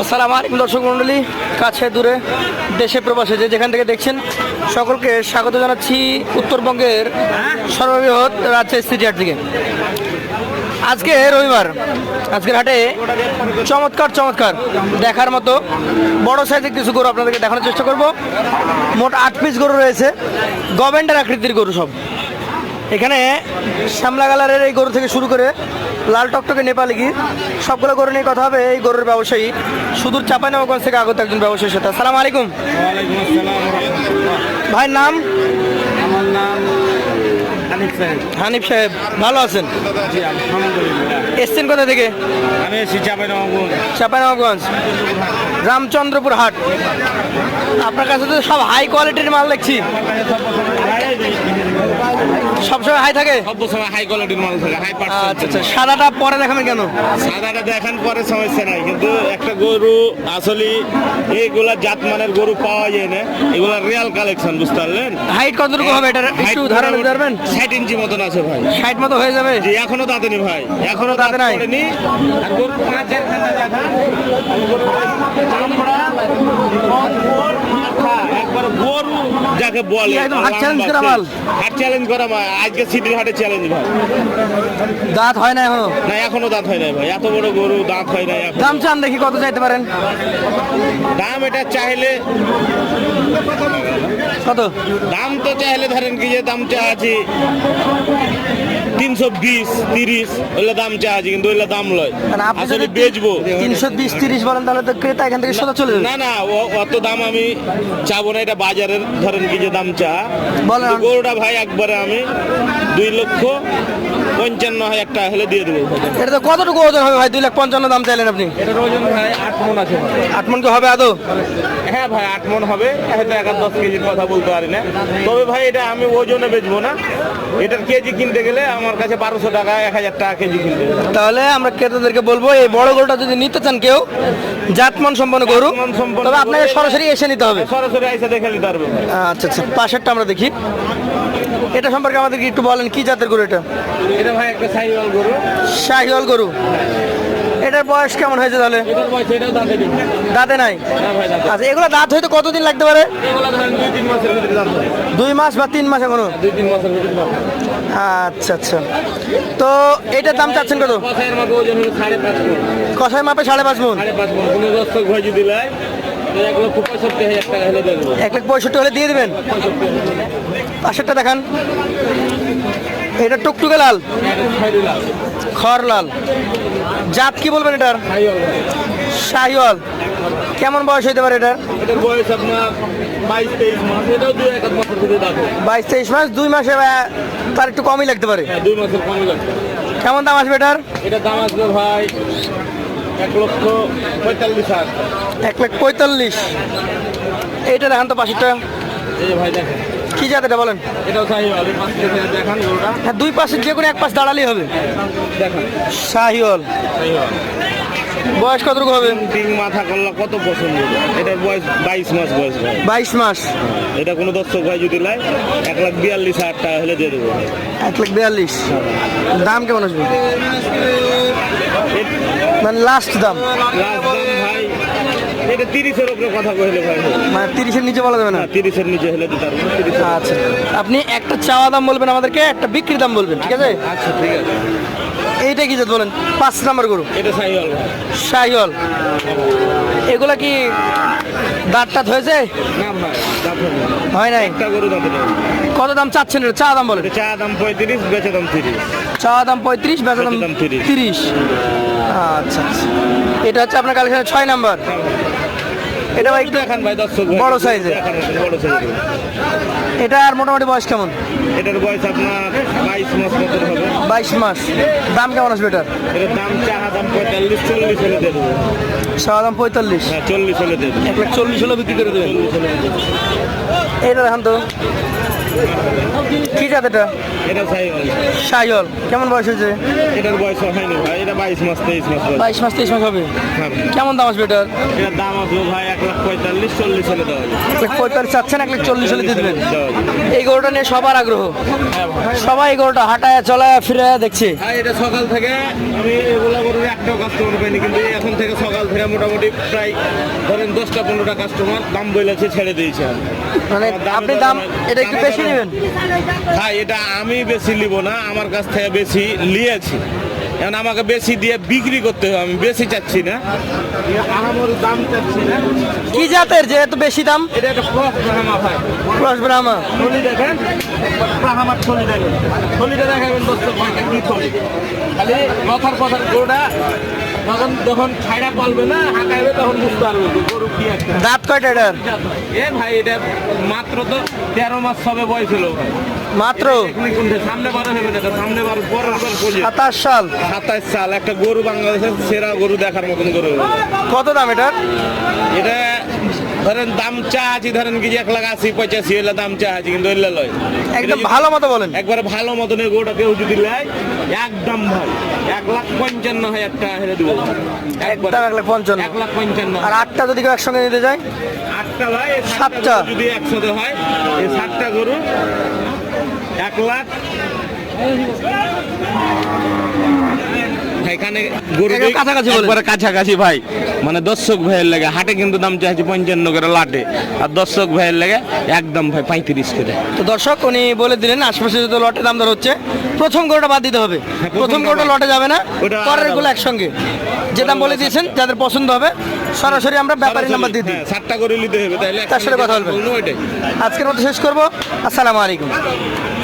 আসসালামু আলাইকুম দর্শক মণ্ডলী কাছে দূরে দেশে প্রবাসে যে যেখান থেকে দেখছেন, সকলকে স্বাগত জানাচ্ছি উত্তরবঙ্গের সর্ববৃহৎ রাজশাহী সিটি হাট থেকে আজকে রবিবার, আজকের হাটে চমৎকার চমৎকার দেখার মতো বড় সাইজের কিছু গরু আপনাদেরকে দেখানোর চেষ্টা করব। মোট আট পিস গরু রয়েছে, গভেন্ডার আকৃতির গরু সব। এখানে শ্যামলা কালারের এই গরু থেকে শুরু করে লাল টকটকে নেপালি গির সবগুলো গরু নিয়ে কথা হবে এই গরুর ব্যবসায়ী সুদূর চাপাইনবাবগঞ্জ থেকে আগত একজন ব্যবসায়ীর সাথে। আসসালামু আলাইকুম। ভাইয়ের নাম? আমার নাম হানিফ সাহেব। হানিফ সাহেব ভালো আছেন? এসছেন কোথা থেকে? আমি এসেছি চাপাই রামচন্দ্রপুর হাট। আপনার কাছে তো সব হাই কোয়ালিটির মাল দেখছি। সবসময় হাই থাকে? সব সময় হাই কোয়ালিটির মাল থাকে হাই আচ্ছা আচ্ছা। পার্সেন্ট সাদাটা পরে দেখাবেন কেন? সাদাটা দেখান পরে সমস্যা নাই কিন্তু একটা গরু আসলে এইগুলা জাতমানের গরু পাওয়া যায় না এগুলা রিয়াল কালেকশন বুঝতে পারলেন? হাইট কতটুকু হবে? এটা একটু ধারণা দিতে পারবেন ষাট ইঞ্চি মতন আছে ভাই। ষাট মতো হয়ে যাবে? জি এখনও দাঁতে ভাই। এখনও দাঁতে? নাই? আর গরুর পাঁচের খানা দেখা একবার গরু যাকে বলে চ্যালেঞ্জ হাট challenge করা মাল? হাট চ্যালেঞ্জ করা মাল। আজকে সিটির হাটে চ্যালেঞ্জ ভাই। দাঁত হয় না এখনও? না এখনও দাঁত হয় না ভাই। এত বড় গরু দাঁত হয় না দাম চান দেখি কত চাইতে পারেন? দাম এটা চাইলে কত? দাম তো চাইলে ধরেন কি যে দাম চা আছে। তিনশো বিশ তিরিশ ওইগুলো দাম চা আছে কিন্তু ওইগুলো দাম লয়। মানে আপনি আসলে যদি বেচবো। তিনশো বিশ তিরিশ বলেন তাহলে তো ক্রেতা এখান থেকে সোজা চলে যাবে। না না ও- অত দাম আমি চাবো না এটা বাজারের ধরেন কি যে দাম চা। বলেন। গরুটা ভাই একবারে আমি দুই লক্ষ পঞ্চান্ন হাজার টাকা হলে দিয়ে দেবো। এটা তো কতটুকু ওজন হবে ভাই? দুই লাখ পঞ্চান্ন দাম চাইলেন আপনি। এটার ওজন ভাই আট মন আছে। আট মন কি হবে আদৌ? হ্যাঁ ভাই আট মন হবে। হয়তো এক দশ কেজির কথা বলতে পারি না। তবে ভাই এটা আমি ওজনে বেচবো না। এটার কেজি কিনতে গেলে আমার কাছে বারোশো টাকা এক হাজার টাকা কেজি কিনতে তাহলে আমরা ক্রেতাদেরকে বলব এই বড় গরুটা যদি নিতে চান কেউ জাতমান সম্পন্ন গরু তবে আপনাকে সরাসরি এসে নিতে হবে। সরাসরি আইসা দেখে নিতে পারবে আচ্ছা আচ্ছা পাশেরটা আমরা দেখি। এটা সম্পর্কে আমাদেরকে একটু বলেন কি জাতের গরু এটা? এটা ভাই একটা সাইওয়াল গরু। শাহিওয়াল গরু। এটার বয়স কেমন হয়েছে তাহলে? এটার বয়স এটাও দাঁতে দাঁতে নাই? দাঁতে আচ্ছা এগুলো দাঁত হইতে কতদিন লাগতে পারে? দুই হয়। মাস বা তিন মাস এখনও? হয়। আচ্ছা আচ্ছা। তো এটার দাম চাচ্ছেন কত? কষাই মাপে সাড়ে পাঁচ মন। এক লাখ পঁয়ষট্টি হলে দিয়ে দেবেন? পাশেরটা দেখান। এটা টুকটুকে লাল। খড় লাল জাত কি বলবেন এটার? শাহিওয়াল। কেমন বয়স হইতে পারে এটার? বয়স আপনার বাইশ তেইশ মাস। দুই মাস দুই মাসে তার একটু কমই লাগতে পারে। হ্যাঁ দুই মাসের কমে লাগবে কেমন দাম আসবে এটার? এটার দাম আসবে ভাই এক লক্ষ পঁয়তাল্লিশ হাজার। এক লাখ পঁয়তাল্লিশ। এইটা দেখান তো পাশেরটা। এই ভাই দেখেন। কি জাত এটা বলেন হ্যাঁ দুই পাশে যে কোনো এক পাশ দাঁড়ালেই হবে। দেখান। শাহিওয়াল বয়স কতটুকু হবে? তিন মাথা করলা কত পছন্দ? এটার বয়স বাইশ মাস বয়স ভাই। বাইশ মাস। এটা কোনো দর্শক ভাই যদি লাই এক লাখ বিয়াল্লিশ হাজার টাকা হলে দিয়ে দেবো। এক লাখ বিয়াল্লিশ। দাম কেমন আসবে? মানে লাস্ট দাম? লাস্ট দাম এটা তিরিশের উপরে কথা কইলে ভাই। মানে তিরিশের নিচে বলা যাবে না? তিরিশের নিচে হলে দিতে পারব আচ্ছা। আপনি একটা চাওয়া দাম বলবেন আমাদেরকে একটা বিক্রি দাম বলবেন ঠিক আছে? আচ্ছা ঠিক আছে। এইটা কি বলেন? পাঁচ নাম্বার গরু। এটা সাইওয়াল ভাই। শাহিওয়াল এগুলা কি দাঁত টাত হয়েছে। হয় নাই? কত দাম চাচ্ছেন চা দাম বলেন। চা দাম পঁয়ত্রিশ বেচে দাম তিরিশ। চা দাম পঁয়ত্রিশ বেচা দাম বেচা দাম 30 তিরিশ। আচ্ছা আচ্ছা। এটা হচ্ছে আপনার কালেকশনের ছয় নাম্বার। এটা ভাই দেখান ভাই দর্শক বড় সাইজে বড় সাইজের এটা আর মোটামুটি বয়স কেমন? এটার বয়স আপনার বাইশ মাস মতন হবে। বাইশ মাস। দাম কেমন আসবে এটার? এটার দাম চাহা দাম পঁয়তাল্লিশ চল্লিশ হলে দিয়ে দেবো। চা দাম পঁয়তাল্লিশ। হ্যাঁ চল্লিশ হলে দিয়ে দেবো। এক লাখ চল্লিশ হলে বিক্রি করে দেবেন। এটা দেখান তো। কি জাত এটা? এটা চাই সাইল কেমন বয়স হয়েছে? এটার বয়স হয়নি ভাই এটা বাইশ মাস তেইশ মাস বাইশ মাস তেইশ মাস হবে? হ্যাঁ কেমন দাম আসবে এটার? এটার দাম আসবে ভাই এক লাখ পঁয়তাল্লিশ চল্লিশ হলে দেওয়া যাবে। পঁয়তাল্লিশ চাচ্ছেন এক লাখ চল্লিশ হলে দিয়ে দেবেন? এই গরুটা নিয়ে সবার আগ্রহ। হ্যাঁ সবাই এই গরুটা হাঁটায় চলায় ফিরে দেখছে। এটা সকাল থেকে আমি এগুলা গরুর একটাও কাস্টমার পাইনি কিন্তু এখন থেকে সকাল থেকে মোটামুটি প্রায় ধরেন দশটা পনেরোটা কাস্টমার দাম বলেছে ছেড়ে দিয়েছে। আমি। মানে আপনি দাম এটা একটু বেশি নেবেন? ভাই এটা আমি বেশি নিব না আমার কাছ থেকে বেশি নিয়েছি। এখন আমাকে বেশি দিয়ে বিক্রি করতে হবে আমি বেশি চাচ্ছি না। আমার দাম চাচ্ছি না। কি জাতের যে এত বেশি দাম? এটা একটা ক্রস ব্রাহ্মা ভাই। ক্রস ব্রাহ্মা। থলি দেখেন। ব্রাহ্মার থলি দেখেন। থলিটা দেখাবেন দশ টাকা কি থলি? খালি মাথার কথার তখন যখন ছাইড়া পালবে না হাঁকাইবে তখন বুঝতে পারবে গরু কি একটা। দাঁত কয়টা এটার? এ ভাই এটা মাত্র তো তেরো মাস সবে বয়স হলো মাত্র? সামনে বারো হবে না সামনে বারো পরের বার সাতাশ সাল। সাতাশ সাল একটা গরু বাংলাদেশের সেরা গরু দেখার মতন গরু। কত দাম এটা এটা ধরেন দাম চা আছি ধরেন কি এক লাখ আশি পঁচাশি হলে দাম চা আছে কিন্তু এলে লয়। একদম ভালো মতো বলেন। একবারে ভালো মতন এই গরুটা কেউ যদি নেয় একদম ভাই এক লাখ পঞ্চান্ন হাজার টাকা হেরে দেবো। একবারে। একদম এক লাখ পঞ্চান্ন। এক লাখ পঞ্চান্ন। আর আটটা যদি কেউ একসঙ্গে নিতে যায়? আটটা ভাই। সাতটা যদি একসাথে হয় এই সাতটা গরু এক লাখ এখানে গরু কাছাকাছি। একবারে কাছাকাছি ভাই। মানে দর্শক ভাইয়ের লাগে হাটে কিন্তু দাম চাইছে পঞ্চান্ন করে লাটে। আর দর্শক ভাইয়ের লাগে একদম ভাই পঁয়ত্রিশ করে। তো দর্শক উনি বলে দিলেন আশপাশে যত লটে দাম দর হচ্ছে প্রথম গরুটা বাদ দিতে হবে। প্রথমটা প্রথম গরুটা লটে যাবে না পরেরগুলো একসঙ্গে। যে দাম বলে দিয়েছেন যাদের পছন্দ হবে সরাসরি আমরা ব্যাপারী নাম্বার দিয়ে দিই। হ্যাঁ, সাতটা করে নিতে হবে তাহলে তার সাথে কথা বলবেন। আজকের মতো শেষ করব। আসসালামু আলাইকুম।